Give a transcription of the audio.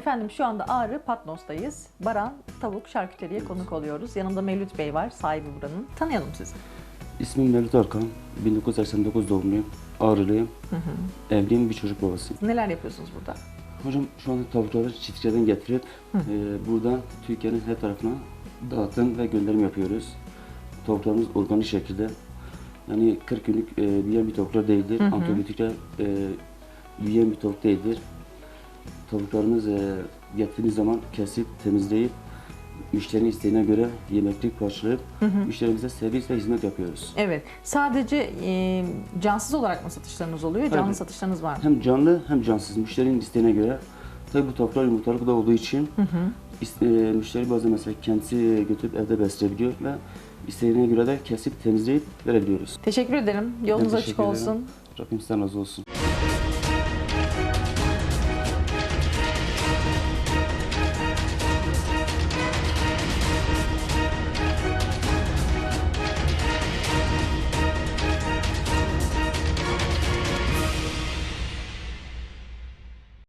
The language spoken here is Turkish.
Efendim şu anda Ağrı Patnos'tayız. Baran Tavuk Şarküteriye konuk oluyoruz. Yanımda Mevlüt Bey var, sahibi buranın. Tanıyalım sizi. İsmim Mevlüt Arkan. 1989 doğumluyum. Ağrılıyım. Evliyim, bir çocuk babasıyım. Neler yapıyorsunuz burada? Hocam şu anda tavukları çiftçiden getirip e, buradan Türkiye'nin her tarafına dağıtım ve gönderim yapıyoruz. Tavuklarımız organik şekilde. Yani 40 günlük e, büyüyen bir tavuklar değildir. Antibiyotikle e, büyüyen bir tavuk değildir. Tavuklarımız e, getirdiğiniz zaman kesip temizleyip müşterinin isteğine göre yemeklik parçalayıp müşterimize servis ve hizmet yapıyoruz. Evet, sadece e, cansız olarak mı satışlarınız oluyor? Canlı satışlarınız var mı? Hem canlı hem cansız müşterinin isteğine göre. Tabii bu tavuklar yumurtalık da olduğu için is- e, müşteri bazen mesela kendisi götürüp evde besleyebiliyor ve isteğine göre de kesip temizleyip verebiliyoruz. Teşekkür ederim. Yolunuz açık ederim. olsun. Rabbim sizden razı olsun.